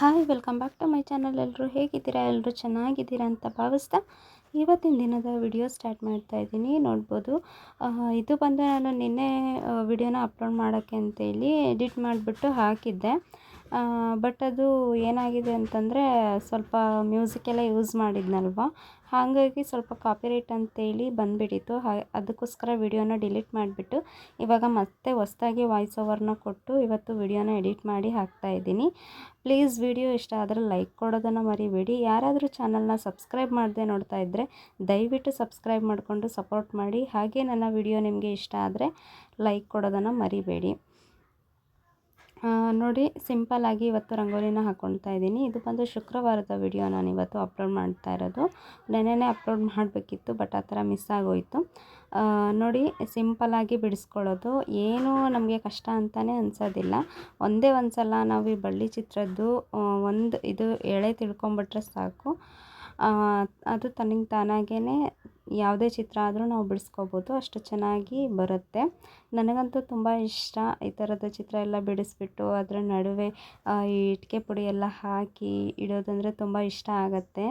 Hi, welcome back to my channel. ಎಲ್ಲರೂ ಹೇಗಿದ್ದೀರಾ? ಎಲ್ಲರೂ ಚೆನ್ನಾಗಿದ್ದೀರಾ ಅಂತ ಭಾವಿಸ್ತಾ ಇವತ್ತಿನ ದಿನದ ವಿಡಿಯೋ ಸ್ಟಾರ್ಟ್ ಮಾಡ್ತಾ ಇದ್ದೀನಿ. ನೋಡ್ಬೋದು ಇದು ಬಂದು ನಾನು ನಿನ್ನೆ ವಿಡಿಯೋನ ಅಪ್ಲೋಡ್ ಮಾಡೋಕ್ಕೆ ಅಂತೇಳಿ ಎಡಿಟ್ ಮಾಡಿಬಿಟ್ಟು ಹಾಕಿದ್ದೆ. ಬಟ್ ಅದು ಏನಾಗಿದೆ ಅಂತಂದರೆ ಸ್ವಲ್ಪ ಮ್ಯೂಸಿಕ್ ಎಲ್ಲ ಯೂಸ್ ಮಾಡಿದ್ನಲ್ವ. ಹಾಗಾಗಿ ಸ್ವಲ್ಪ ಕಾಪಿರೈಟ್ ಅಂತೇಳಿ ಬಂದುಬಿಟ್ಟಿತ್ತು. ಅದಕ್ಕೋಸ್ಕರ ವಿಡಿಯೋನ ಡಿಲೀಟ್ ಮಾಡಿಬಿಟ್ಟು, ಇವಾಗ ಮತ್ತೆ ಹೊಸ್ದಾಗಿ ವಾಯ್ಸ್ ಓವರ್ನ ಕೊಟ್ಟು ಇವತ್ತು ವಿಡಿಯೋನ ಎಡಿಟ್ ಮಾಡಿ ಹಾಕ್ತಾ ಇದ್ದೀನಿ. ಪ್ಲೀಸ್ ವಿಡಿಯೋ ಇಷ್ಟ ಆದರೆ ಲೈಕ್ ಕೊಡೋದನ್ನು ಮರಿಬೇಡಿ. ಯಾರಾದರೂ ಚಾನಲ್ನ ಸಬ್ಸ್ಕ್ರೈಬ್ ಮಾಡದೆ ನೋಡ್ತಾ ಇದ್ದರೆ ದಯವಿಟ್ಟು ಸಬ್ಸ್ಕ್ರೈಬ್ ಮಾಡಿಕೊಂಡು ಸಪೋರ್ಟ್ ಮಾಡಿ. ಹಾಗೆ ನನ್ನ ವಿಡಿಯೋ ನಿಮಗೆ ಇಷ್ಟ ಆದರೆ ಲೈಕ್ ಕೊಡೋದನ್ನು ಮರಿಬೇಡಿ. ನೋಡಿ ಸಿಂಪಲ್ಲಾಗಿ ಇವತ್ತು ರಂಗೋಲಿನ ಹಾಕ್ಕೊಳ್ತಾ ಇದ್ದೀನಿ. ಇದು ಬಂದು ಶುಕ್ರವಾರದ ವಿಡಿಯೋ ನಾನು ಇವತ್ತು ಅಪ್ಲೋಡ್ ಮಾಡ್ತಾ ಇರೋದು. ನೆನ್ನೆನೇ ಅಪ್ಲೋಡ್ ಮಾಡಬೇಕಿತ್ತು ಬಟ್ ಆ ಥರ ಮಿಸ್ ಆಗೋಯಿತು. ನೋಡಿ ಸಿಂಪಲ್ಲಾಗಿ ಬಿಡಿಸ್ಕೊಳ್ಳೋದು. ಏನೂ ನಮಗೆ ಕಷ್ಟ ಅಂತಲೇ ಅನ್ಸೋದಿಲ್ಲ. ಒಂದೇ ಒಂದು ಸಲ ನಾವು ಈ ಬಳ್ಳಿ ಚಿತ್ರದ್ದು ಒಂದು ಇದು ಎಳೆ ತಿಳ್ಕೊಂಬಿಟ್ರೆ ಸಾಕು. ಅದು ತನ್ನಿಂದ ತಾನಾಗೇ ಯಾವುದೇ ಚಿತ್ರ ಆದರೂ ನಾವು ಬಿಡಿಸ್ಕೋಬೋದು, ಅಷ್ಟು ಚೆನ್ನಾಗಿ ಬರುತ್ತೆ. ನನಗಂತೂ ತುಂಬ ಇಷ್ಟ ಈ ಥರದ ಚಿತ್ರ ಎಲ್ಲ ಬಿಡಿಸ್ಬಿಟ್ಟು ಅದರ ನಡುವೆ ಈ ಇಟ್ಟಿಗೆ ಪುಡಿ ಎಲ್ಲ ಹಾಕಿ ಇಡೋದಂದರೆ ತುಂಬ ಇಷ್ಟ ಆಗುತ್ತೆ.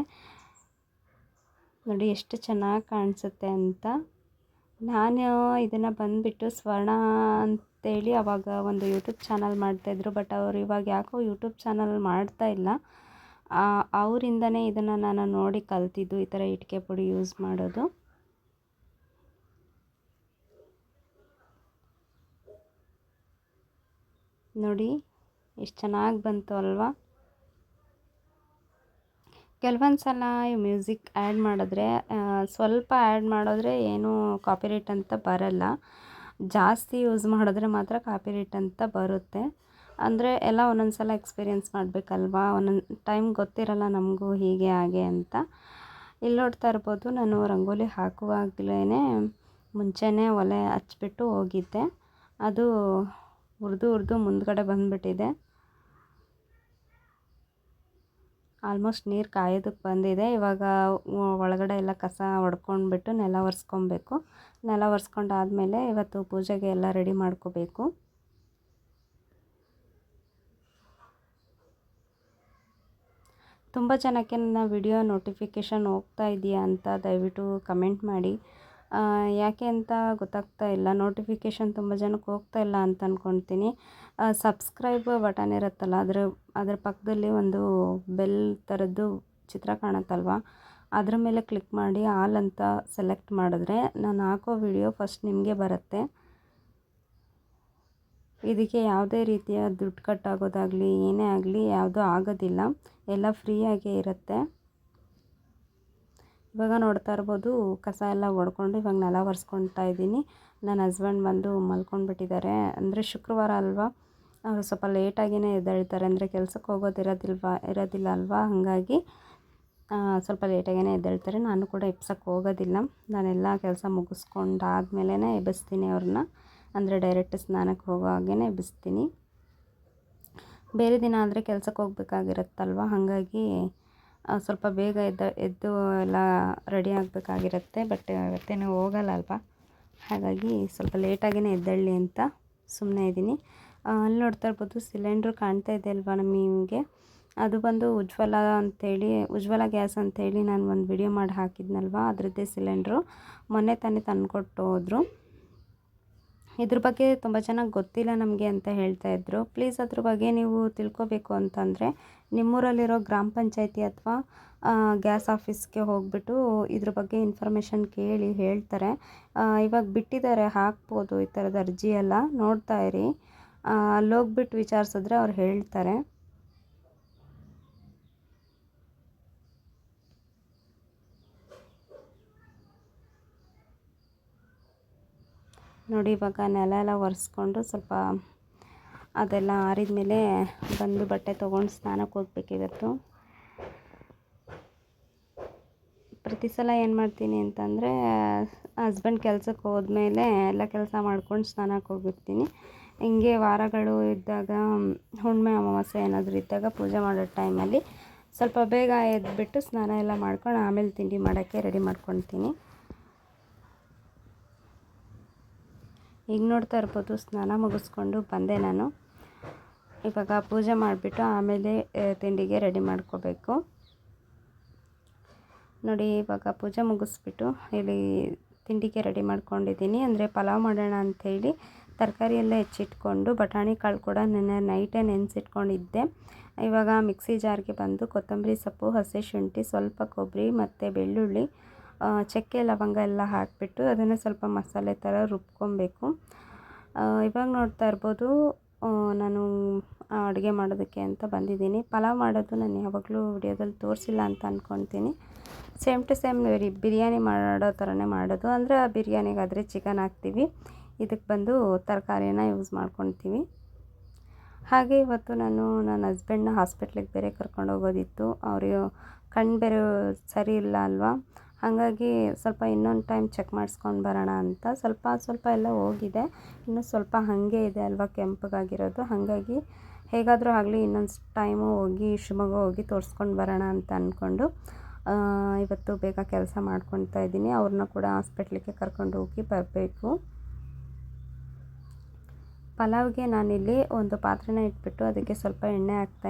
ನೋಡಿ ಎಷ್ಟು ಚೆನ್ನಾಗಿ ಕಾಣಿಸುತ್ತೆ ಅಂತ. ನಾನು ಇದನ್ನು ಬಂದುಬಿಟ್ಟು ಸ್ವರ್ಣ ಅಂತೇಳಿ ಅವಾಗ ಒಂದು ಯೂಟ್ಯೂಬ್ ಚಾನಲ್ ಮಾಡ್ತಾಯಿದ್ರು ಬಟ್ ಅವರು ಇವಾಗ ಯಾಕೋ ಯೂಟ್ಯೂಬ್ ಚಾನಲ್ ಮಾಡ್ತಾ ಇಲ್ಲ. ಅವರಿಂದನೇ ಇದನ್ನು ನಾನು ನೋಡಿ ಕಲ್ತಿದ್ದು, ಈ ಥರ ಇಟ್ಟಿಗೆ ಪುಡಿ ಯೂಸ್ ಮಾಡೋದು. ನೋಡಿ ಎಷ್ಟು ಚೆನ್ನಾಗಿ ಬಂತು ಅಲ್ವಾ? ಕೆಲವೊಂದು ಸಲ ಮ್ಯೂಸಿಕ್ ಆ್ಯಡ್ ಮಾಡಿದ್ರೆ ಸ್ವಲ್ಪ ಆ್ಯಡ್ ಮಾಡಿದ್ರೆ ಏನೂ ಕಾಪಿರೇಟ್ ಅಂತ ಬರಲ್ಲ. ಜಾಸ್ತಿ ಯೂಸ್ ಮಾಡಿದ್ರೆ ಮಾತ್ರ ಕಾಪಿರೇಟ್ ಅಂತ ಬರುತ್ತೆ. ಅಂದರೆ ಎಲ್ಲ ಒಂದೊಂದು ಸಲ ಎಕ್ಸ್ಪೀರಿಯೆನ್ಸ್ ಮಾಡಬೇಕಲ್ವಾ? ಒಂದೊಂದು ಟೈಮ್ ಗೊತ್ತಿರಲ್ಲ ನಮಗೂ ಹೀಗೆ, ಹಾಗೆ ಅಂತ. ಇಲ್ಲಿ ನೋಡ್ತಾ ಇರ್ಬೋದು, ನಾನು ರಂಗೋಲಿ ಹಾಕುವಾಗಲೇ ಮುಂಚೆನೇ ಒಲೆ ಹಚ್ಚಿಬಿಟ್ಟು ಹೋಗಿದ್ದೆ. ಅದು ಉರಿದು ಉರಿದು ಮುಂದ್ಗಡೆ ಬಂದುಬಿಟ್ಟಿದೆ. ಆಲ್ಮೋಸ್ಟ್ ನೀರು ಕಾಯೋದಕ್ಕೆ ಬಂದಿದೆ. ಇವಾಗ ಒಳಗಡೆ ಎಲ್ಲ ಕಸ ಹೊಡ್ಕೊಂಡ್ಬಿಟ್ಟು ನೆಲ ಒರೆಸ್ಕೊಬೇಕು. ನೆಲ ಒರೆಸ್ಕೊಂಡಾದ್ಮೇಲೆ ಇವತ್ತು ಪೂಜೆಗೆ ಎಲ್ಲ ರೆಡಿ ಮಾಡ್ಕೋಬೇಕು. ತುಂಬ ಜನಕ್ಕೆ ನನ್ನ ವಿಡಿಯೋ ನೋಟಿಫಿಕೇಷನ್ ಹೋಗ್ತಾ ಇದೆಯಾ ಅಂತ ದಯವಿಟ್ಟು ಕಮೆಂಟ್ ಮಾಡಿ. ಯಾಕೆ ಅಂತ ಗೊತ್ತಾಗ್ತಾ ಇಲ್ಲ. ನೋಟಿಫಿಕೇಷನ್ ತುಂಬ ಜನಕ್ಕೆ ಹೋಗ್ತಾ ಇಲ್ಲ ಅಂತ ಅಂದ್ಕೊಳ್ತೀನಿ ಸಬ್ಸ್ಕ್ರೈಬ್ ಬಟನ್ ಇರುತ್ತಲ್ಲ, ಅದರ ಅದರ ಪಕ್ಕದಲ್ಲಿ ಒಂದು ಬೆಲ್ ಥರದ್ದು ಚಿತ್ರ ಕಾಣುತ್ತಲ್ವ? ಅದರ ಮೇಲೆ ಕ್ಲಿಕ್ ಮಾಡಿ ಆಲ್ ಅಂತ ಸೆಲೆಕ್ಟ್ ಮಾಡಿದ್ರೆ ನಾನು ಹಾಕೋ ವಿಡಿಯೋ ಫಸ್ಟ್ ನಿಮಗೆ ಬರುತ್ತೆ. ಇದಕ್ಕೆ ಯಾವುದೇ ರೀತಿಯ ದುಡ್ಡು ಕಟ್ಟಾಗೋದಾಗಲಿ, ಏನೇ ಆಗಲಿ ಯಾವುದೂ ಆಗೋದಿಲ್ಲ. ಎಲ್ಲ ಫ್ರೀಯಾಗೇ ಇರುತ್ತೆ. ಇವಾಗ ನೋಡ್ತಾ ಇರ್ಬೋದು, ಕಸ ಎಲ್ಲ ಒಡ್ಕೊಂಡು ಇವಾಗ ನೆಲ ಒರೆಸ್ಕೊಳ್ತಾ ಇದ್ದೀನಿ. ನನ್ನ ಹಸ್ಬೆಂಡ್ ಬಂದು ಮಲ್ಕೊಂಡ್ಬಿಟ್ಟಿದ್ದಾರೆ. ಅಂದರೆ ಶುಕ್ರವಾರ ಅಲ್ವಾ? ಅವರು ಸ್ವಲ್ಪ ಲೇಟಾಗಿಯೇ ಎದ್ದೇಳ್ತಾರೆ. ಅಂದರೆ ಕೆಲಸಕ್ಕೆ ಹೋಗೋದಿರೋದಿಲ್ವಾ ಇರೋದಿಲ್ಲ ಅಲ್ವಾ? ಹಾಗಾಗಿ ಸ್ವಲ್ಪ ಲೇಟಾಗಿಯೇ ಎದ್ದೇಳ್ತಾರೆ. ನಾನು ಕೂಡ ಎಬ್ಸಕ್ಕೆ ಹೋಗೋದಿಲ್ಲ. ನಾನೆಲ್ಲ ಕೆಲಸ ಮುಗಿಸ್ಕೊಂಡಾದ್ಮೇಲೆ ಎಬ್ಬಿಸ್ತೀನಿ ಅವ್ರನ್ನ. ಅಂದರೆ ಡೈರೆಕ್ಟ್ ಸ್ನಾನಕ್ಕೆ ಹೋಗೋ ಹಾಗೇ ಎಬ್ಬಿಸ್ತೀನಿ ಬೇರೆ ದಿನ ಆದರೆ ಕೆಲ್ಸಕ್ಕೆ ಹೋಗ್ಬೇಕಾಗಿರುತ್ತಲ್ವ? ಹಾಗಾಗಿ ಸ್ವಲ್ಪ ಬೇಗ ಎದ್ದ, ಎದ್ದು ಎಲ್ಲ ರೆಡಿ ಆಗಬೇಕಾಗಿರುತ್ತೆ. ಬಟ್ ಇವತ್ತೇನು ಹೋಗಲ್ಲ ಅಲ್ವಾ ಹಾಗಾಗಿ ಸ್ವಲ್ಪ ಲೇಟಾಗಿಯೇ ಎದ್ದಳ್ಳಿ ಅಂತ ಸುಮ್ಮನೆ ಇದ್ದೀನಿ. ಅಲ್ಲಿ ನೋಡ್ತಾ ಇರ್ಬೋದು, ಸಿಲಿಂಡ್ರು ಕಾಣ್ತಾ ಇದೆ ಅಲ್ವಾ ನಿಮಗೆ? ಅದು ಬಂದು ಉಜ್ವಲ ಅಂಥೇಳಿ ಉಜ್ವಲ ಗ್ಯಾಸ್ ಅಂಥೇಳಿ ನಾನು ಒಂದು ವಿಡಿಯೋ ಮಾಡಿ ಹಾಕಿದ್ನಲ್ವ? ಅದರದ್ದೇ ಸಿಲಿಂಡ್ರು. ಮೊನ್ನೆ ತಾನೇ ತಂದುಕೊಟ್ಟು ಹೋದರು. ಇದ್ರ ಬಗ್ಗೆ ತುಂಬ ಚೆನ್ನಾಗಿ ಗೊತ್ತಿಲ್ಲ ನಮಗೆ ಅಂತ ಹೇಳ್ತಾ ಇದ್ರು. ಪ್ಲೀಸ್ ಅದ್ರ ಬಗ್ಗೆ ನೀವು ತಿಳ್ಕೊಬೇಕು ಅಂತಂದರೆ ನಿಮ್ಮೂರಲ್ಲಿರೋ ಗ್ರಾಮ ಪಂಚಾಯತಿ ಅಥವಾ ಗ್ಯಾಸ್ ಆಫೀಸ್ಗೆ ಹೋಗ್ಬಿಟ್ಟು ಇದ್ರ ಬಗ್ಗೆ ಇನ್ಫಾರ್ಮೇಷನ್ ಕೇಳಿ ಹೇಳ್ತಾರೆ. ಇವಾಗ ಬಿಟ್ಟಿದ್ದಾರೆ, ಹಾಕ್ಬೋದು ಈ ಥರದ ಅರ್ಜಿ ಎಲ್ಲ. ನೋಡ್ತಾ ಇರಿ. ಅಲ್ಲೋಗ್ಬಿಟ್ಟು ವಿಚಾರಿಸಿದ್ರೆ ಅವ್ರು ಹೇಳ್ತಾರೆ. ನೋಡಿ ಇವಾಗ ನೆಲ ಎಲ್ಲ ಒರೆಸ್ಕೊಂಡು ಸ್ವಲ್ಪ ಅದೆಲ್ಲ ಆರಿದ ಮೇಲೆ ಬಂದು ಬಟ್ಟೆ ತೊಗೊಂಡು ಸ್ನಾನಕ್ಕೆ ಹೋಗ್ಬೇಕಿವತ್ತು ಪ್ರತಿ ಸಲ ಏನು ಮಾಡ್ತೀನಿ ಅಂತಂದರೆ ಹಸ್ಬೆಂಡ್ ಕೆಲಸಕ್ಕೆ ಹೋದ್ಮೇಲೆ ಎಲ್ಲ ಕೆಲಸ ಮಾಡ್ಕೊಂಡು ಸ್ನಾನಕ್ಕೆ ಹೋಗಿರ್ತೀನಿ ಹಿಂಗೆ ವಾರಗಳು ಇದ್ದಾಗ, ಹುಣ್ಣಿಮೆ, ಅಮಾವಾಸ್ಯೆ ಏನಾದರೂ ಇದ್ದಾಗ ಪೂಜೆ ಮಾಡೋ ಟೈಮಲ್ಲಿ ಸ್ವಲ್ಪ ಬೇಗ ಎದ್ಬಿಟ್ಟು ಸ್ನಾನ ಎಲ್ಲ ಮಾಡ್ಕೊಂಡು ಆಮೇಲೆ ತಿಂಡಿ ಮಾಡೋಕ್ಕೆ ರೆಡಿ ಮಾಡ್ಕೊತೀನಿ ಈಗ ನೋಡ್ತಾ ಇರ್ಬೋದು ಸ್ನಾನ ಮುಗಿಸ್ಕೊಂಡು ಬಂದೆ ನಾನು. ಇವಾಗ ಪೂಜೆ ಮಾಡಿಬಿಟ್ಟು ಆಮೇಲೆ ತಿಂಡಿಗೆ ರೆಡಿ ಮಾಡ್ಕೋಬೇಕು. ನೋಡಿ, ಇವಾಗ ಪೂಜೆ ಮುಗಿಸ್ಬಿಟ್ಟು ಇಲ್ಲಿ ತಿಂಡಿಗೆ ರೆಡಿ ಮಾಡ್ಕೊಂಡಿದ್ದೀನಿ. ಅಂದರೆ ಪಲಾವ್ ಮಾಡೋಣ ಅಂಥೇಳಿ ತರಕಾರಿ ಎಲ್ಲ ಹೆಚ್ಚಿಟ್ಕೊಂಡು ಬಟಾಣಿ ಕಾಳು ಕೂಡ ನೆನ್ನೆ ನೈಟೇ ನೆನೆಸಿಟ್ಕೊಂಡಿದ್ದೆ. ಇವಾಗ ಮಿಕ್ಸಿ ಜಾರ್ಗೆ ಬಂದು ಕೊತ್ತಂಬರಿ ಸೊಪ್ಪು, ಹಸಿ ಶುಂಠಿ, ಸ್ವಲ್ಪ ಕೊಬ್ಬರಿ ಮತ್ತು ಬೆಳ್ಳುಳ್ಳಿ ಚಕ್ಕೆ, ಲವಂಗ ಎಲ್ಲ ಹಾಕಿಬಿಟ್ಟು ಅದನ್ನು ಸ್ವಲ್ಪ ಮಸಾಲೆ ಥರ ರುಬ್ಕೊಬೇಕು. ಇವಾಗ ನೋಡ್ತಾ ಇರ್ಬೋದು ನಾನು ಅಡುಗೆ ಮಾಡೋದಕ್ಕೆ ಅಂತ ಬಂದಿದ್ದೀನಿ. ಪಲಾವ್ ಮಾಡೋದು ನಾನು ಯಾವಾಗಲೂ ವಿಡಿಯೋದಲ್ಲಿ ತೋರಿಸಿಲ್ಲ ಅಂತ ಅಂದ್ಕೊತೀನಿ ಸೇಮ್ ಟು ಸೇಮ್ ಬಿರಿಯಾನಿ ಮಾಡೋ ಥರನೇ ಮಾಡೋದು. ಅಂದರೆ ಆ ಬಿರಿಯಾನಿಗಾದರೆ ಚಿಕನ್ ಹಾಕ್ತೀವಿ. ಇದಕ್ಕೆ ಬಂದು ತರಕಾರಿನ ಯೂಸ್ ಮಾಡ್ಕೊತೀವಿ ಹಾಗೆ ಇವತ್ತು ನಾನು ನನ್ನ ಹಸ್ಬೆಂಡ್ನ ಹಾಸ್ಪಿಟ್ಲಿಗೆ ಬೇರೆ ಕರ್ಕೊಂಡು ಹೋಗೋದಿತ್ತು. ಅವರು ಕಣ್ಣು ಬೇರೆ ಸರಿ ಇಲ್ಲ ಅಲ್ವಾ? ಹಾಗಾಗಿ ಸ್ವಲ್ಪ ಇನ್ನೊಂದು ಟೈಮ್ ಚೆಕ್ ಮಾಡಿಸ್ಕೊಂಡು ಬರೋಣ ಅಂತ. ಸ್ವಲ್ಪ ಸ್ವಲ್ಪ ಎಲ್ಲ ಹೋಗಿದೆ. ಇನ್ನು ಸ್ವಲ್ಪ ಹಾಗೆ ಇದೆ ಅಲ್ವಾ ಕೆಂಪಗಾಗಿರೋದು. ಹಾಗಾಗಿ ಹೇಗಾದರೂ ಆಗಲಿ ಇನ್ನೊಂದು ಟೈಮು ಹೋಗಿ ಶಿವಮೊಗ್ಗ ಹೋಗಿ ತೋರಿಸ್ಕೊಂಡು ಬರೋಣ ಅಂತ ಅಂದ್ಕೊಂಡು ಇವತ್ತು ಬೇಗ ಕೆಲಸ ಮಾಡ್ಕೊತಾ ಇದ್ದೀನಿ. ಅವ್ರನ್ನ ಕೂಡ ಹಾಸ್ಪಿಟ್ಲಿಗೆ ಕರ್ಕೊಂಡು ಹೋಗಿ ಬರಬೇಕು. ಪಲಾವ್ಗೆ ನಾನಿಲ್ಲಿ ಒಂದು ಪಾತ್ರೆನ ಇಟ್ಬಿಟ್ಟು ಅದಕ್ಕೆ ಸ್ವಲ್ಪ ಎಣ್ಣೆ ಹಾಕ್ತಾ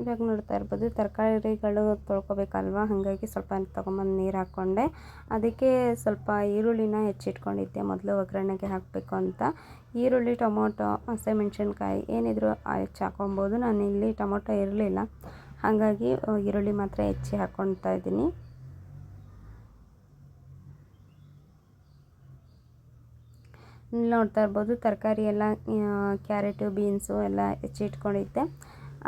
ಇವಾಗ ನೋಡ್ತಾ ಇರ್ಬೋದು. ತರಕಾರಿಗಳು ತೊಳ್ಕೊಬೇಕಲ್ವ? ಹಾಗಾಗಿ ಸ್ವಲ್ಪ ತೊಗೊಂಬಂದು ನೀರು ಹಾಕ್ಕೊಂಡೆ ಅದಕ್ಕೆ ಸ್ವಲ್ಪ ಈರುಳ್ಳಿನ ಹೆಚ್ಚಿಟ್ಕೊಂಡಿದ್ದೆ. ಮೊದಲು ಒಗ್ಗರಣೆಗೆ ಹಾಕಬೇಕು ಅಂತ. ಈರುಳ್ಳಿ, ಟೊಮೊಟೊ ಹಸಿಮೆಣ್ಸಿನ್ಕಾಯಿ ಏನಿದ್ರು ಹೆಚ್ಚು ಹಾಕೊಬೋದು. ನಾನು ಇಲ್ಲಿ ಟೊಮೊಟೊ ಇರಲಿಲ್ಲ. ಹಾಗಾಗಿ ಈರುಳ್ಳಿ ಮಾತ್ರ ಹೆಚ್ಚಿ ಹಾಕ್ಕೊಳ್ತಾ ಇದ್ದೀನಿ. ನೋಡ್ತಾ ಇರ್ಬೋದು. ತರಕಾರಿ ಎಲ್ಲ ಕ್ಯಾರೆಟು, ಬೀನ್ಸು ಎಲ್ಲ ಹೆಚ್ಚಿಟ್ಕೊಂಡಿದ್ದೆ.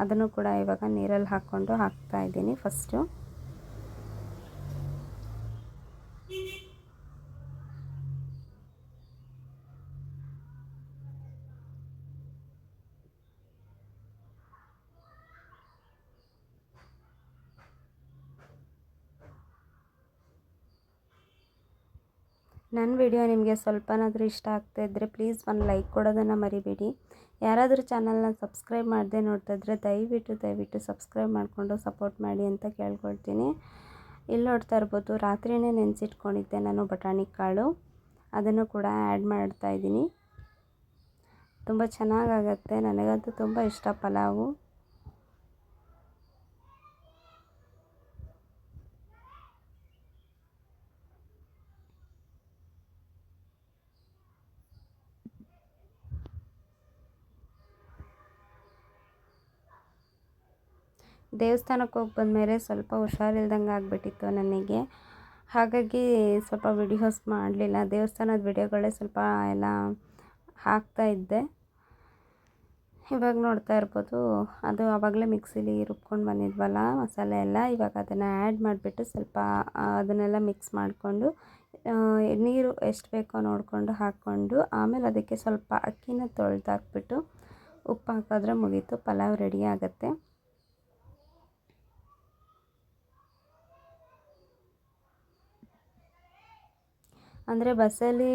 ಅದನ್ನು ಕೂಡ ಇವಾಗ ನೀರಲ್ಲಿ ಹಾಕ್ಕೊಂಡು ಹಾಕ್ತಾ ಇದ್ದೀನಿ ಫಸ್ಟು. ನನ್ನ ವಿಡಿಯೋ ನಿಮಗೆ ಸ್ವಲ್ಪನಾದರೂ ಇಷ್ಟ ಆಗ್ತಾ ಇದ್ದರೆ ಪ್ಲೀಸ್ ಒಂದು ಲೈಕ್ ಕೊಡೋದನ್ನು ಮರಿಬೇಡಿ. ಯಾರಾದರೂ ಚಾನಲ್ನ ಸಬ್ಸ್ಕ್ರೈಬ್ ಮಾಡದೆ ನೋಡ್ತಾ ಇದ್ದರೆ ದಯವಿಟ್ಟು ದಯವಿಟ್ಟು ಸಬ್ಸ್ಕ್ರೈಬ್ ಮಾಡಿಕೊಂಡು ಸಪೋರ್ಟ್ ಮಾಡಿ ಅಂತ ಕೇಳ್ಕೊಳ್ತೀನಿ. ಇಲ್ಲಿ ನೋಡ್ತಾ ಇರ್ಬೋದು ರಾತ್ರಿಯೇ ನೆನೆಸಿಟ್ಕೊಂಡಿದ್ದೆ ನಾನು ಬಟಾಣಿ ಕಾಳು. ಅದನ್ನು ಕೂಡ ಆ್ಯಡ್ ಮಾಡ್ತಾ ಇದ್ದೀನಿ. ತುಂಬ ಚೆನ್ನಾಗಾಗತ್ತೆ. ನನಗಂತೂ ತುಂಬ ಇಷ್ಟ ಪಲಾವು. ದೇವಸ್ಥಾನಕ್ಕೆ ಹೋಗಿ ಬಂದಮೇಲೆ ಸ್ವಲ್ಪ ಹುಷಾರಿಲ್ದಂಗೆ ಆಗಿಬಿಟ್ಟಿತ್ತು ನನಗೆ. ಹಾಗಾಗಿ ಸ್ವಲ್ಪ ವಿಡಿಯೋಸ್ ಮಾಡಲಿಲ್ಲ. ದೇವಸ್ಥಾನದ ವಿಡಿಯೋಗಳೇ ಸ್ವಲ್ಪ ಎಲ್ಲ ಹಾಕ್ತಾ ಇದ್ದೆ. ಇವಾಗ ನೋಡ್ತಾ ಇರ್ಬೋದು. ಅದು ಆವಾಗಲೇ ಮಿಕ್ಸಿಲಿ ರುಬ್ಕೊಂಡು ಬಂದಿದ್ವಲ್ಲ ಮಸಾಲೆ ಎಲ್ಲ. ಇವಾಗ ಅದನ್ನು ಆ್ಯಡ್ ಮಾಡಿಬಿಟ್ಟು ಸ್ವಲ್ಪ ಅದನ್ನೆಲ್ಲ ಮಿಕ್ಸ್ ಮಾಡಿಕೊಂಡು ನೀರು ಎಷ್ಟು ಬೇಕೋ ನೋಡಿಕೊಂಡು ಹಾಕ್ಕೊಂಡು, ಆಮೇಲೆ ಅದಕ್ಕೆ ಸ್ವಲ್ಪ ಅಕ್ಕಿನ ತೊಳೆದಾಕ್ಬಿಟ್ಟು ಉಪ್ಪು ಹಾಕಿದ್ರೆ ಮುಗೀತು. ಪಲಾವ್ ರೆಡಿ ಆಗುತ್ತೆ. ಅಂದರೆ ಬಸ್ಸಲ್ಲಿ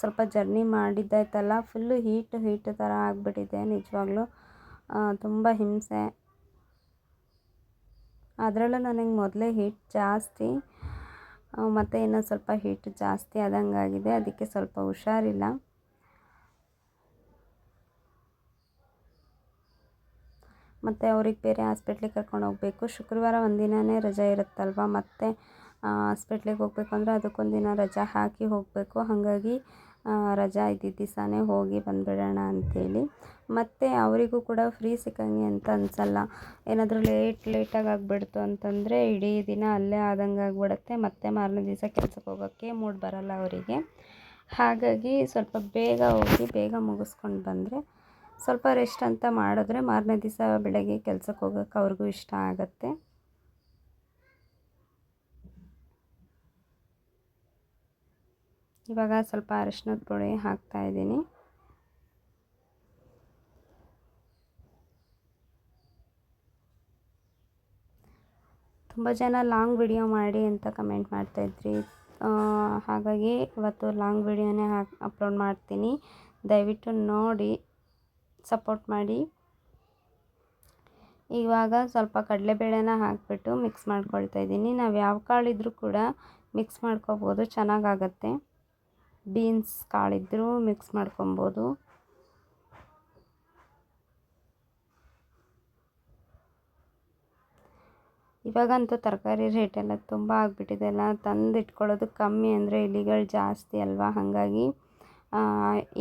ಸ್ವಲ್ಪ ಜರ್ನಿ ಮಾಡಿದ್ದಾಯ್ತಲ್ಲ ಫುಲ್ಲು ಹೀಟ್ ಹೀಟ್ ಥರ ಆಗಿಬಿಟ್ಟಿದೆ ನಿಜವಾಗ್ಲೂ. ತುಂಬ ಹಿಂಸೆ. ಅದರಲ್ಲೂ ನನಗೆ ಮೊದಲೇ ಹೀಟ್ ಜಾಸ್ತಿ. ಮತ್ತು ಇನ್ನೂ ಸ್ವಲ್ಪ ಹೀಟ್ ಜಾಸ್ತಿ ಆದಂಗಾಗಿದೆ, ಅದಕ್ಕೆ ಸ್ವಲ್ಪ ಹುಷಾರಿಲ್ಲ. ಮತ್ತು ಅವ್ರಿಗೆ ಬೇರೆ ಹಾಸ್ಪಿಟ್ಲಿಗೆ ಕರ್ಕೊಂಡು ಹೋಗಬೇಕು. ಶುಕ್ರವಾರ ಒಂದಿನವೇ ರಜೆ ಇರುತ್ತಲ್ವ, ಮತ್ತು ಹಾಸ್ಪಿಟ್ಲಿಗೆ ಹೋಗಬೇಕು ಅಂದರೆ ಅದಕ್ಕೊಂದು ದಿನ ರಜಾ ಹಾಕಿ ಹೋಗಬೇಕು. ಹಾಗಾಗಿ ರಜಾ ಇದ್ದಿದ್ದ ದಿವಸನೇ ಹೋಗಿ ಬಂದುಬಿಡೋಣ ಅಂಥೇಳಿ ಮತ್ತು ಅವರಿಗೂ ಕೂಡ ಫ್ರೀ ಸಿಕ್ಕಂಗೆ ಅಂತ ಅನಿಸಲ್ಲ. ಏನಾದರೂ ಲೇಟ್ ಲೇಟಾಗಿ ಆಗಿಬಿಡ್ತು ಅಂತಂದರೆ ಇಡೀ ದಿನ ಅಲ್ಲೇ ಆದಂಗೆ ಆಗಿಬಿಡುತ್ತೆ. ಮತ್ತೆ ಮಾರನೇ ದಿವಸ ಕೆಲ್ಸಕ್ಕೆ ಹೋಗೋಕ್ಕೆ ಮೂಡ್ ಬರಲ್ಲ ಅವರಿಗೆ. ಹಾಗಾಗಿ ಸ್ವಲ್ಪ ಬೇಗ ಹೋಗಿ, ಬೇಗ ಮುಗಿಸ್ಕೊಂಡು ಬಂದರೆ ಸ್ವಲ್ಪ ರೆಸ್ಟ್ ಅಂತ ಮಾಡಿದ್ರೆ ಮಾರನೇ ದಿವಸ ಬೆಳಗ್ಗೆ ಕೆಲ್ಸಕ್ಕೆ ಹೋಗೋಕ್ಕೆ ಅವ್ರಿಗೂ ಇಷ್ಟ ಆಗುತ್ತೆ. ಇವಾಗ ಸ್ವಲ್ಪ ಅರಿಶಿನದ ಪುಡಿ ಹಾಕ್ತಾ ಇದ್ದೀನಿ. ತುಂಬ ಜನ ಲಾಂಗ್ ವಿಡಿಯೋ ಮಾಡಿ ಅಂತ ಕಮೆಂಟ್ ಮಾಡ್ತಾಯಿದ್ರಿ ಹಾಗಾಗಿ ಇವತ್ತು ಲಾಂಗ್ ವಿಡಿಯೋನೇ ಹಾಕಿ, ಅಪ್ಲೋಡ್ ಮಾಡ್ತೀನಿ. ದಯವಿಟ್ಟು ನೋಡಿ, ಸಪೋರ್ಟ್ ಮಾಡಿ. ಇವಾಗ ಸ್ವಲ್ಪ ಕಡಲೆಬೇಳೆನ ಹಾಕಿಬಿಟ್ಟು ಮಿಕ್ಸ್ ಮಾಡ್ಕೊಳ್ತಾ ಇದ್ದೀನಿ. ನಾವು ಯಾವ ಕಾಳಿದ್ರೂ ಕೂಡ ಮಿಕ್ಸ್ ಮಾಡ್ಕೊಬೋದು, ಚೆನ್ನಾಗಾಗತ್ತೆ. ಬೀನ್ಸ್ ಕಾಳಿದ್ರು ಮಿಕ್ಸ್ ಮಾಡ್ಕೊಬೋದು. ಇವಾಗಂತೂ ತರಕಾರಿ ರೇಟೆಲ್ಲ ತುಂಬ ಆಗಿಬಿಟ್ಟಿದೆ ಎಲ್ಲ ತಂದು ಇಟ್ಕೊಳ್ಳೋದು ಕಮ್ಮಿ ಅಂದರೆ ಇಲಿಗಳು ಜಾಸ್ತಿ ಅಲ್ವಾ? ಹಾಗಾಗಿ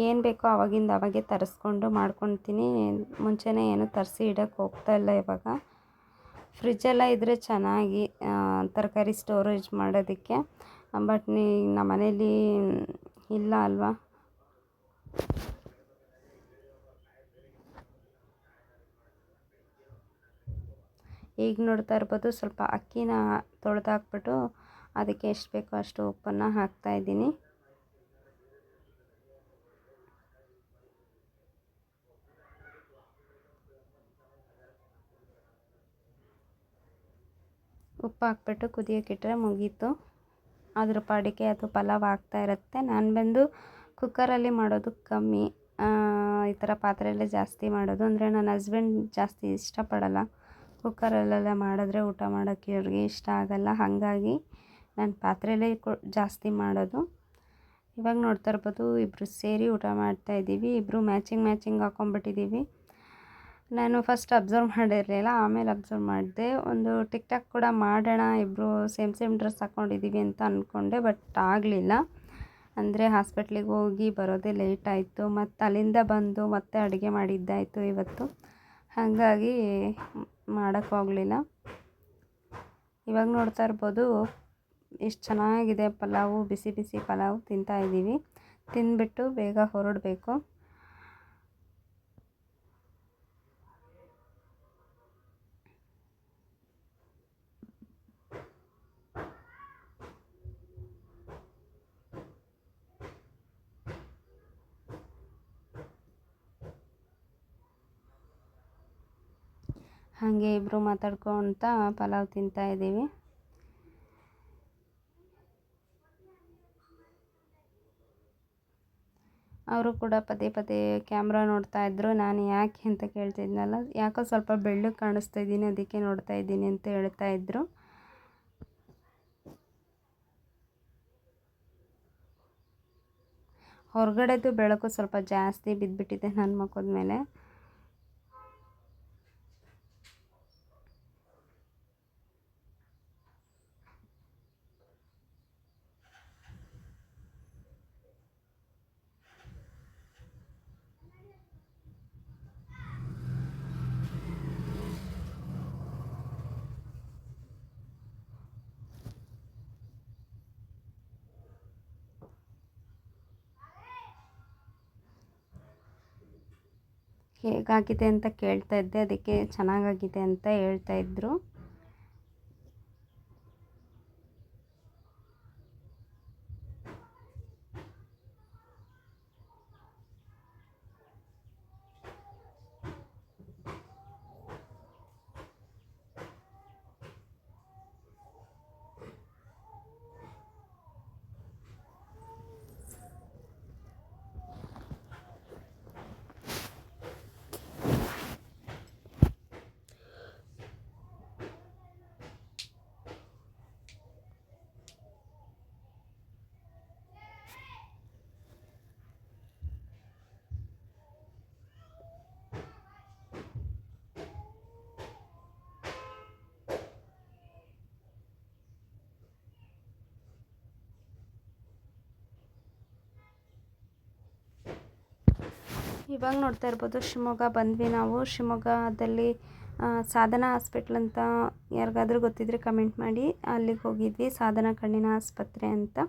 ಏನು ಬೇಕೋ ಆವಾಗಿಂದ ಅವಾಗೆ ತರಿಸ್ಕೊಂಡು ಮಾಡ್ಕೊತೀನಿ. ಮುಂಚೆನೇ ಏನು ತರಿಸಿ ಇಡೋಕ್ಕೆ ಹೋಗ್ತಾ ಇಲ್ಲ ಇವಾಗ. ಫ್ರಿಜ್ಜೆಲ್ಲ ಇದ್ದರೆ ಚೆನ್ನಾಗಿ ತರಕಾರಿ ಸ್ಟೋರೇಜ್ ಮಾಡೋದಕ್ಕೆ. ಬಟ್ ನೀ ನಮ್ಮ ಮನೇಲಿ ಇಲ್ಲ ಅಲ್ವಾ? ಈಗ ನೋಡ್ತಾ ಇರ್ಬೋದು ಸ್ವಲ್ಪ ಅಕ್ಕಿನ ತೊಳೆದಾಕ್ಬಿಟ್ಟು ಅದಕ್ಕೆ ಎಷ್ಟು ಬೇಕೋ ಅಷ್ಟು ಉಪ್ಪನ್ನು ಹಾಕ್ತಾಯಿದ್ದೀನಿ ಉಪ್ಪು ಹಾಕ್ಬಿಟ್ಟು ಕುದಿಯೋಕ್ಕಿಟ್ರೆ ಮುಗೀತು. ಅದ್ರ ಪಾಡಿಗೆ ಅದು ಪಲಾವ್ ಆಗ್ತಾ ಇರುತ್ತೆ. ನಾನು ಬಂದು ಕುಕ್ಕರಲ್ಲಿ ಮಾಡೋದು ಕಮ್ಮಿ. ಈ ಥರ ಪಾತ್ರೆಯಲ್ಲೇ ಜಾಸ್ತಿ ಮಾಡೋದು. ಅಂದರೆ ನನ್ನ ಹಸ್ಬೆಂಡ್ ಜಾಸ್ತಿ ಇಷ್ಟಪಡಲ್ಲ. ಕುಕ್ಕರಲ್ಲೆಲ್ಲ ಮಾಡಿದ್ರೆ ಊಟ ಮಾಡೋಕ್ಕೆ ಇವ್ರಿಗೆ ಇಷ್ಟ ಆಗಲ್ಲ. ಹಾಗಾಗಿ ನಾನು ಪಾತ್ರೆಯಲ್ಲೇ ಕೊ, ಜಾಸ್ತಿ ಮಾಡೋದು. ಇವಾಗ ನೋಡ್ತಾ ಇರ್ಬೋದು ಇಬ್ಬರು ಸೇರಿ ಊಟ ಮಾಡ್ತಾಯಿದ್ದೀವಿ ಇಬ್ಬರು ಮ್ಯಾಚಿಂಗ್ ಮ್ಯಾಚಿಂಗ್ ಹಾಕ್ಕೊಂಬಿಟ್ಟಿದ್ದೀವಿ ನಾನು ಫಸ್ಟ್ ಅಬ್ಸರ್ವ್ ಮಾಡಿರಲಿಲ್ಲ, ಆಮೇಲೆ ಅಬ್ಸರ್ವ್ ಮಾಡಿದೆ. ಒಂದು ಟಿಕ್ ಟಾಕ್ ಕೂಡ ಮಾಡೋಣ ಇಬ್ಬರು ಸೇಮ್ ಸೇಮ್ ಡ್ರೆಸ್ ಹಾಕ್ಕೊಂಡಿದ್ದೀವಿ ಅಂತ ಅಂದ್ಕೊಂಡೆ ಬಟ್ ಆಗಲಿಲ್ಲ. ಅಂದರೆ ಹಾಸ್ಪಿಟ್ಲಿಗೆ ಹೋಗಿ ಬರೋದೇ ಲೇಟ್ ಆಯಿತು, ಮತ್ತು ಅಲ್ಲಿಂದ ಬಂದು ಮತ್ತೆ ಅಡುಗೆ ಮಾಡಿದ್ದಾಯಿತು ಇವತ್ತು. ಹಾಗಾಗಿ ಮಾಡೋಕ್ಕಾಗಲಿಲ್ಲ ಇವಾಗ ನೋಡ್ತಾ ಇರ್ಬೋದು, ಎಷ್ಟು ಚೆನ್ನಾಗಿದೆ ಪಲಾವು, ಬಿಸಿ ಬಿಸಿ ಪಲಾವು ತಿಂತಾಯಿದ್ದೀವಿ ತಿಂದ್ಬಿಟ್ಟು ಬೇಗ ಹೊರಡಬೇಕು. ಹಾಗೆ ಇಬ್ಬರು ಮಾತಾಡ್ಕೊತ ಪಲಾವ್ ತಿಂತಾಯಿದ್ದೀವಿ ಅವರು ಕೂಡ ಪದೇ ಪದೇ ಕ್ಯಾಮ್ರಾ ನೋಡ್ತಾ ಇದ್ರು. ನಾನು ಯಾಕೆ ಅಂತ ಕೇಳ್ತಿದ್ನಲ್ಲ, ಯಾಕೋ ಸ್ವಲ್ಪ ಬೆಳ್ಳಗೆ ಕಾಣಿಸ್ತಾ ಇದ್ದೀನಿ, ಅದಕ್ಕೆ ನೋಡ್ತಾ ಇದ್ದೀನಿ ಅಂತ ಹೇಳ್ತಾ ಇದ್ರು. ಹೊರಗಡೆದು ಬೆಳಕು ಸ್ವಲ್ಪ ಜಾಸ್ತಿ ಬಿದ್ದುಬಿಟ್ಟಿದೆ ನನ್ನ ಮಕ್ಕದ ಮೇಲೆ. ಹೇಗಾಗಿದೆ ಅಂತ ಕೇಳ್ತಾ ಇದ್ದೆ ಅದಕ್ಕೆ ಚೆನ್ನಾಗಾಗಿದೆ ಅಂತ ಹೇಳ್ತಾ ಇದ್ರು. ಇವಾಗ ನೋಡ್ತಾ ಇರ್ಬೋದು ಶಿವಮೊಗ್ಗ ಬಂದ್ವಿ ನಾವು. ಶಿವಮೊಗ್ಗದಲ್ಲಿ ಸಾಧನಾ ಹಾಸ್ಪಿಟ್ಲ್ ಅಂತ ಯಾರಿಗಾದ್ರೂ ಗೊತ್ತಿದ್ದರೆ ಕಮೆಂಟ್ ಮಾಡಿ. ಅಲ್ಲಿಗೆ ಹೋಗಿದ್ವಿ, ಸಾಧನಾ ಕಣ್ಣಿನ ಆಸ್ಪತ್ರೆ ಅಂತ.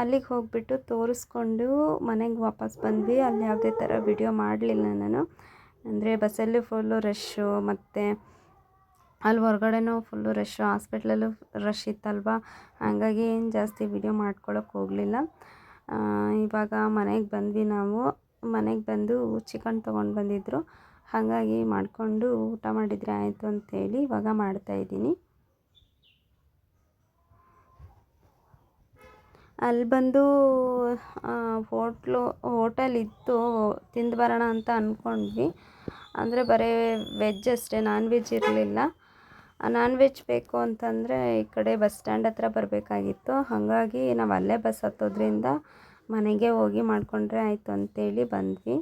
ಅಲ್ಲಿಗೆ ಹೋಗಿಬಿಟ್ಟು ತೋರಿಸ್ಕೊಂಡು ಮನೆಗೆ ವಾಪಸ್ ಬಂದ್ವಿ. ಅಲ್ಲಿ ಯಾವುದೇ ಥರ ವಿಡಿಯೋ ಮಾಡಲಿಲ್ಲ ನಾನು. ಅಂದರೆ ಬಸ್ಸಲ್ಲಿ ಫುಲ್ಲು ರಶ್ಶು ಮತ್ತು ಅಲ್ಲಿ ಹೊರಗಡೆನೂ ಫುಲ್ಲು ರಶ್ಶು ಹಾಸ್ಪಿಟ್ಲಲ್ಲೂ ರಶ್ ಇತ್ತಲ್ವಾ? ಹಾಗಾಗಿ ಏನು ಜಾಸ್ತಿ ವಿಡಿಯೋ ಮಾಡ್ಕೊಳಕ್ಕೆ ಹೋಗಲಿಲ್ಲ. ಇವಾಗ ಮನೆಗೆ ಬಂದ್ವಿ ನಾವು. ಮನೆಗೆ ಬಂದು ಚಿಕನ್ ತೊಗೊಂಡು ಬಂದಿದ್ದರು ಹಾಗಾಗಿ ಮಾಡಿಕೊಂಡು ಊಟ ಮಾಡಿದರೆ ಆಯಿತು ಅಂತೇಳಿ ಇವಾಗ ಮಾಡ್ತಾಯಿದ್ದೀನಿ ಅಲ್ಲಿ ಬಂದು ಹೋಟ್ಲು, ಹೋಟೆಲ್ ಇತ್ತು, ತಿಂದು ಬರೋಣ ಅಂತ ಅಂದ್ಕೊಂಡ್ವಿ ಅಂದರೆ ಬರೀ ವೆಜ್ ಅಷ್ಟೇ ನಾನ್ ವೆಜ್ ಇರಲಿಲ್ಲ. ನಾನ್ ವೆಜ್ ಬೇಕು ಅಂತಂದರೆ ಈ ಕಡೆ ಬಸ್ ಸ್ಟ್ಯಾಂಡ್ ಹತ್ರ ಬರಬೇಕಾಗಿತ್ತು. ಹಾಗಾಗಿ ನಾವು ಅಲ್ಲೇ ಬಸ್ ಹತ್ತೋದ್ರಿಂದ ಮನೆಗೆ ಹೋಗಿ ಮಾಡಿಕೊಂಡ್ರೆ ಆಯಿತು ಅಂತೇಳಿ ಬಂದ್ವಿ.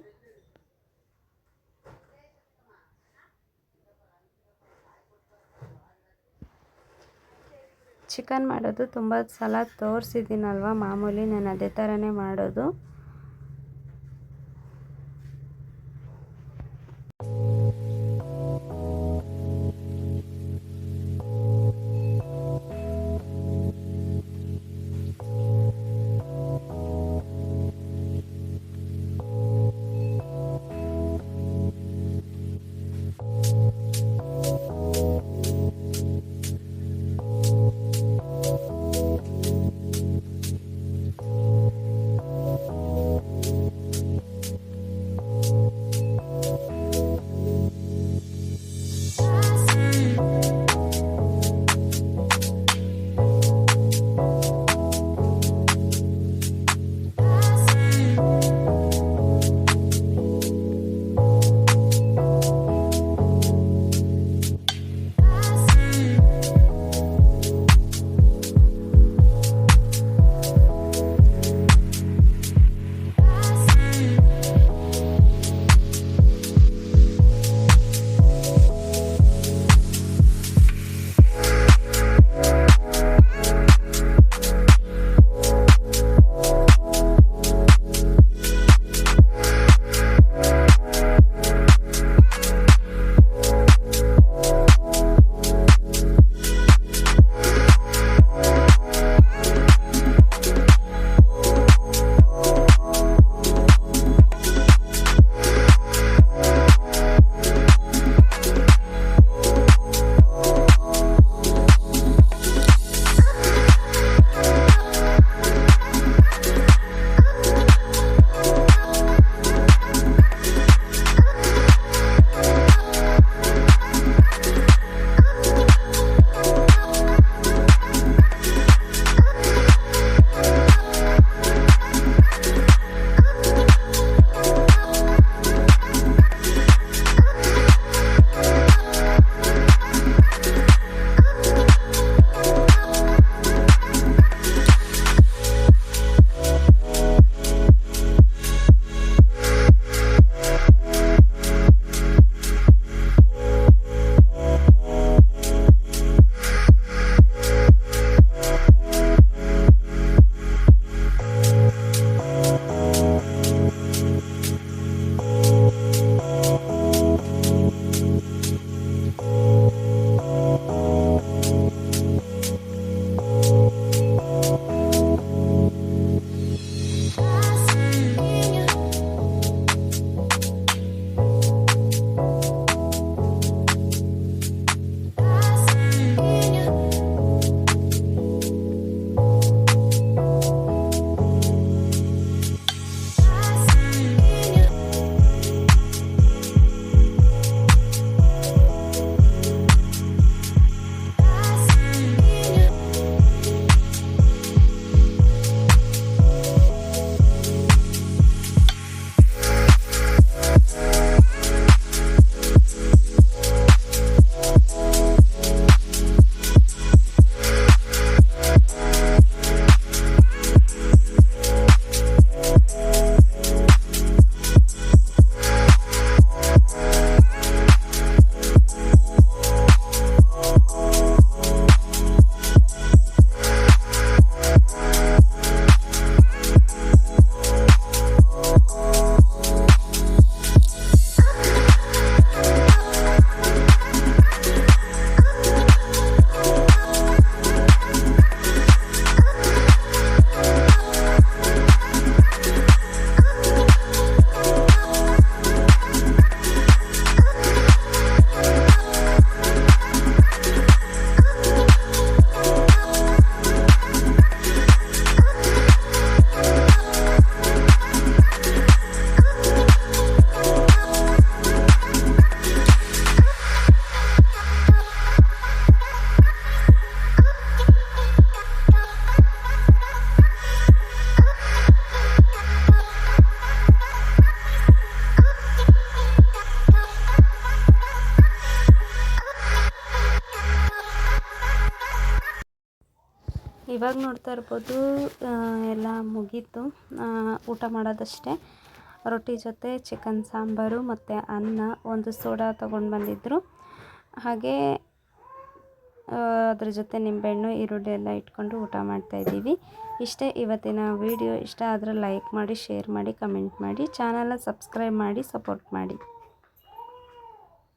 ಚಿಕನ್ ಮಾಡೋದು ತುಂಬ ಸಲ ತೋರಿಸಿದ್ದೀನಲ್ವ ಮಾಮೂಲಿ, ನಾನು ಅದೇ ಥರನೇ ಮಾಡೋದು. ಇವಾಗ ನೋಡ್ತಾ ಇರ್ಬೋದು ಎಲ್ಲ ಮುಗೀತು. ಊಟ ಮಾಡೋದಷ್ಟೇ. ರೊಟ್ಟಿ ಜೊತೆ ಚಿಕನ್ ಸಾಂಬಾರು ಮತ್ತು ಅನ್ನ, ಒಂದು ಸೋಡಾ ತೊಗೊಂಡು ಬಂದಿದ್ದರು ಹಾಗೆ ಅದ್ರ ಜೊತೆ ನಿಂಬೆಹಣ್ಣು, ಈರುಳ್ಳಿ ಎಲ್ಲ ಇಟ್ಕೊಂಡು ಊಟ ಮಾಡ್ತಾಯಿದ್ದೀವಿ ಇಷ್ಟೇ ಇವತ್ತಿನ ವಿಡಿಯೋ ಇಷ್ಟ ಆದರೆ ಲೈಕ್ ಮಾಡಿ ಶೇರ್ ಮಾಡಿ ಕಮೆಂಟ್ ಮಾಡಿ. ಚಾನಲ್ನ ಸಬ್ಸ್ಕ್ರೈಬ್ ಮಾಡಿ ಸಪೋರ್ಟ್ ಮಾಡಿ.